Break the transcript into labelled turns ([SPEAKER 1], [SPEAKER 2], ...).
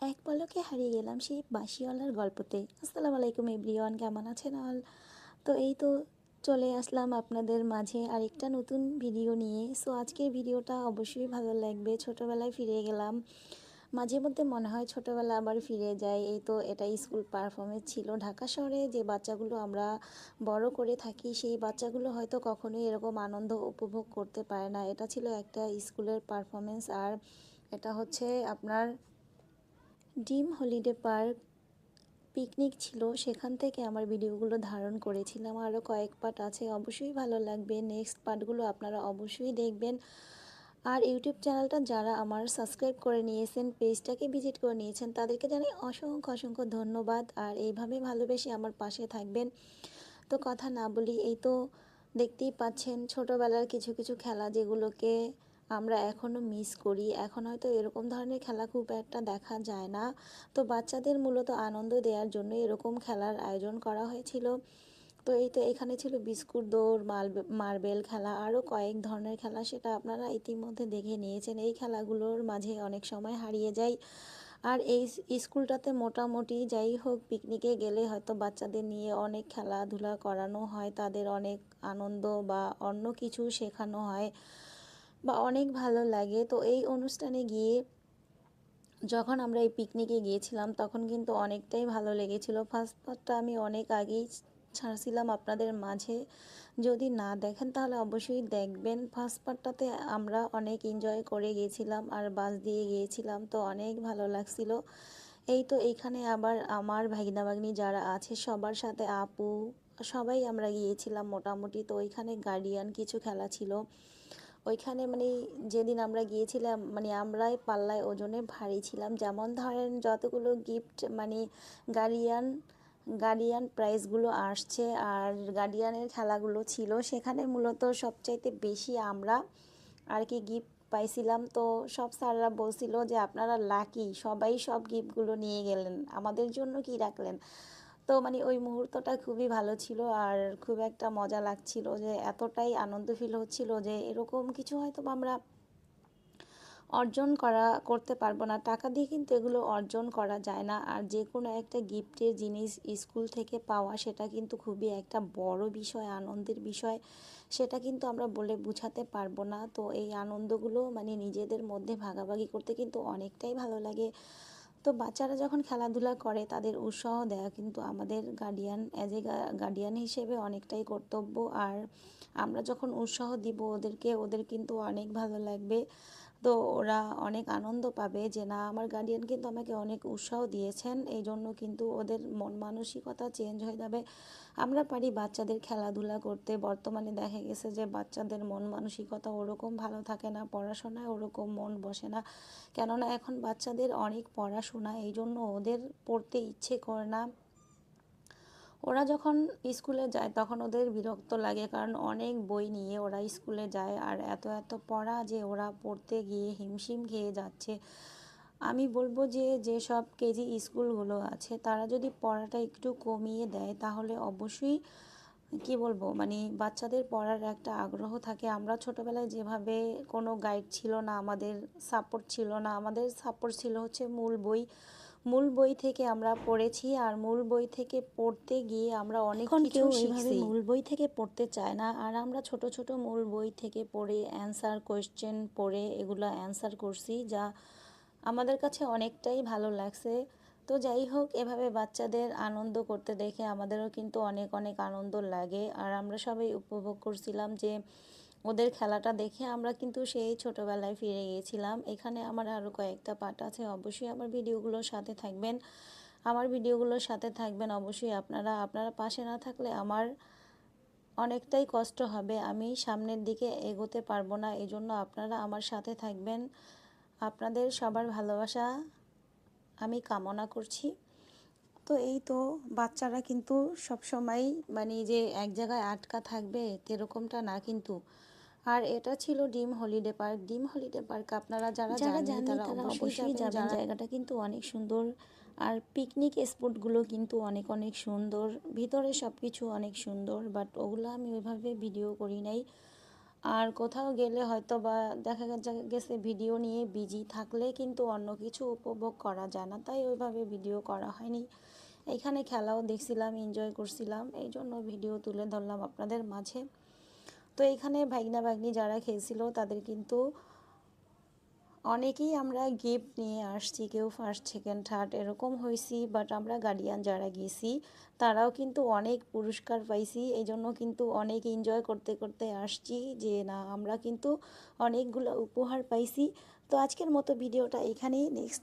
[SPEAKER 1] এক পলকে হারিয়ে গেলাম সেই বাঁশিওয়ালার গল্পতে। আসসালামু আলাইকুম এভরিওয়ান, কেমন আছেন অল তো এই তো চলে আসলাম আপনাদের মাঝে আরেকটা নতুন ভিডিও নিয়ে। সো আজকের ভিডিওটা অবশ্যই ভালো লাগবে। ছোটোবেলায় ফিরে গেলাম। মাঝে মধ্যে মনে হয় ছোটোবেলা আবার ফিরে যাই। এই তো এটা স্কুল পারফরমেন্স ছিল। ঢাকা শহরে যে বাচ্চাগুলো আমরা বড় করে থাকি, সেই বাচ্চাগুলো হয়তো কখনোই এরকম আনন্দ উপভোগ করতে পারে না। এটা ছিল একটা স্কুলের পারফরমেন্স আর এটা হচ্ছে আপনার ডিম হলিডে পার্ক পিকনিক ছিল, সেখান থেকে আমার ভিডিওগুলো ধারণ করেছিলাম। আরও কয়েক পার্ট আছে, অবশ্যই ভালো লাগবে। নেক্সট পার্টগুলো আপনারা অবশ্যই দেখবেন। আর ইউটিউব চ্যানেলটা যারা আমার সাবস্ক্রাইব করে নিয়েছেন, পেজটাকে ভিজিট করে নিয়েছেন, তাদেরকে জানাই অসংখ্য অসংখ্য ধন্যবাদ। আর এইভাবে ভালোবেসে আমার পাশে থাকবেন। তো কথা না বলি, এই তো দেখতেই পাচ্ছেন, ছোটোবেলার কিছু কিছু খেলা যেগুলোকে আমরা এখনও মিস করি। এখন হয়তো এরকম ধরনের খেলা খুব একটা দেখা যায় না। তো বাচ্চাদের মূলত আনন্দ দেওয়ার জন্য এরকম খেলার আয়োজন করা হয়েছিল। তো এই তো এখানে ছিল বিস্কুট দৌড় মার্বেল খেলা আরও কয়েক ধরনের খেলা সেটা আপনারা ইতিমধ্যে দেখে নিয়েছেন। এই খেলাগুলোর মাঝে অনেক সময় হারিয়ে যায় আর এই স্কুলটাতে মোটামুটি যাই হোক, পিকনিকে গেলে হয়তো বাচ্চাদের নিয়ে অনেক খেলাধুলা করানো হয়, তাদের অনেক আনন্দ বা অন্য কিছু শেখানো হয়। বা অনেক ভালো লাগে। তো এই অনুষ্ঠানে গিয়ে যখন আমরা এই পিকনিকে গিয়েছিলাম, তখন কিন্তু অনেকটাই ভালো লেগেছিল। ফার্স্ট পার্টটা আমি অনেক আগেই ছাড়ছিলাম আপনাদের মাঝে। যদি না দেখেন, তাহলে অবশ্যই দেখবেন। ফার্স্ট পার্টটাতে আমরা অনেক এনজয় করে গিয়েছিলাম আর বাস দিয়ে গিয়েছিলাম, তো অনেক ভালো লাগছিল। এই তো এইখানে আবার আমার ভাগিনা ভাগ্নি যারা আছে, সবার সাথে আপু, সবাই আমরা গিয়েছিলাম মোটামুটি। তো ওইখানে গার্ডিয়ান কিছু খেলা ছিল। ওইখানে মানে যেদিন আমরা গিয়েছিলাম মানে আমরাই পাল্লায় ওজনে ভারী ছিলাম। যেমন ধরেন যতগুলো গিফট মানে গার্ডিয়ান গার্ডিয়ান প্রাইজগুলো আসছে আর গার্ডিয়ানের খেলাগুলো ছিল, সেখানে মূলত সবচাইতে বেশি আমরা আর কি গিফট পাইছিলাম। তো সব স্যাররা বলছিল যে, আপনারা লাকি সবাই সব গিফটগুলো নিয়ে গেলেন। আমাদের জন্য কি রাখলেন? তো মানে ওই মুহূর্তটা খুবই ভালো ছিল আর খুব একটা মজা লাগছিল যে এতটাই আনন্দ ফিল হচ্ছিল যে এরকম কিছু হয়তো আমরা অর্জন করা, করতে পারব না। টাকা দিয়ে কিন্তু এগুলো অর্জন করা যায় না আর যে কোনো একটা গিফটের জিনিস স্কুল থেকে পাওয়া সেটা কিন্তু খুবই একটা বড় বিষয়, আনন্দের বিষয়। সেটা কিন্তু আমরা বলে বুঝাতে পারব না। তো এই আনন্দগুলো মানে নিজেদের মধ্যে ভাগাভাগি করতে কিন্তু অনেকটাই ভালো লাগে। তো বাচ্চারা যখন খেলাধুলা করে তাদের উৎসাহ দেওয়া কিন্তু আমাদের গার্ডিয়ান অ্যাজ এ গার্ডিয়ান হিসেবে অনেকটাই কর্তব্য। আর আমরা যখন উৎসাহ দিব ওদেরকে, ওদের কিন্তু অনেক ভালো লাগবে। তো ওরা অনেক আনন্দ পাবে যে, না, আমার গার্ডিয়ান কিন্তু আমাকে অনেক উৎসাহ দিয়েছেন এই জন্য কিন্তু ওদের মন মানসিকতা চেঞ্জ হয়ে যাবে। আমরা পারি বাচ্চাদের খেলাধুলা করতে। বর্তমানে দেখা গেছে যে, বাচ্চাদের মন মানসিকতা ওরকম ভালো থাকে না, পড়াশোনায় ওরকম মন বসে না। কেননা এখন বাচ্চাদের অনেক পড়াশোনা এই জন্য ওদের পড়তে ইচ্ছে করে না। ওরা যখন স্কুলে যায় তখন ওদের বিরক্ত লাগে কারণ অনেক বই নিয়ে ওরা স্কুলে যায় আর এত এত পড়া যে ওরা পড়তে গিয়ে হিমশিম খেয়ে যাচ্ছে। আমি বলব যে যেসব কেজি স্কুলগুলো আছে তারা যদি পড়াটা একটু কমিয়ে দেয় তাহলে অবশ্যই কি বলব মানে বাচ্চাদের পড়ার একটা আগ্রহ থাকে। আমরা ছোটোবেলায় যেভাবে কোনো গাইড ছিল না, আমাদের সাপোর্ট ছিল না, আমাদের সাপোর্ট ছিল হচ্ছে মূল বই। মূল বই থেকে আমরা পড়েছি আর মূল বই থেকে পড়তে গিয়ে আমরা অনেক কিছু শিখছি। মূল বই থেকে পড়তে চায় না আর আমরা ছোট ছোট মূল বই থেকে পড়ে অ্যান্সার কোয়েশ্চেন পড়ে এগুলো অ্যান্সার করছি যা আমাদের কাছে অনেকটাই ভালো লাগছে। তো যাই হোক এভাবে বাচ্চাদের আনন্দ করতে দেখে আমাদেরও কিন্তু অনেক অনেক আনন্দ লাগে। আর আমরা সবাই উপভোগ করছিলাম যে ওদের খেলাটা দেখে আমরা কিন্তু সেই ছোটোবেলায় ফিরে গিয়েছিলাম। এখানে আমার আরও কয়েকটা পার্ট আছে, অবশ্যই আমার ভিডিওগুলোর সাথে থাকবেন। আমার ভিডিওগুলোর সাথে থাকবেন অবশ্যই আপনারা। আপনারা পাশে না থাকলে আমার অনেকটাই কষ্ট হবে। আমি সামনের দিকে এগোতে পারব না এই জন্য আপনারা আমার সাথে থাকবেন। আপনাদের সবার ভালোবাসা আমি কামনা করছি। তো এই তো বাচ্চারা কিন্তু সবসময় মানে যে এক জায়গায় আটকা থাকবে এরকমটা না কিন্তু আর এটা ছিল ডিম হলিডে পার্ক। ডিম হলিডে পার্ক আপনারা যারা যারা জানেন তারা অবশ্যই যাবেন। জায়গাটা কিন্তু অনেক সুন্দর। আর পিকনিক স্পটগুলো কিন্তু অনেক অনেক সুন্দর। ভিতরে সব কিছু অনেক সুন্দর বাট ওগুলো আমি ওইভাবে ভিডিও করি নাই। আর কোথাও গেলে হয়তো বা দেখা গেছে ভিডিও নিয়ে বিজি থাকলে কিন্তু অন্য কিছু উপভোগ করা যায় না তাই ওইভাবে ভিডিও করা হয়নি। এখানে খেলাও দেখছিলাম এনজয় করছিলাম। এই জন্য ভিডিও তুলে ধরলাম আপনাদের মাঝে। তো এখানে ভাগনা ভাগ্নি যারা খেলছিল তাদের কিন্তু অনেকেই আমরা গিফট নিয়ে আসছি, কেউ ফার্স্ট সেকেন্ড থার্ড এরকম হয়েছি বাট আমরা গার্ডিয়ান যারা গেছি, তারাও কিন্তু অনেক পুরস্কার পাইছি। এই জন্য কিন্তু অনেক এনজয় করতে করতে আসছি যে না, আমরা কিন্তু অনেকগুলো উপহার পাইছি। তো আজকের মতো ভিডিওটা এখানেই নেক্সট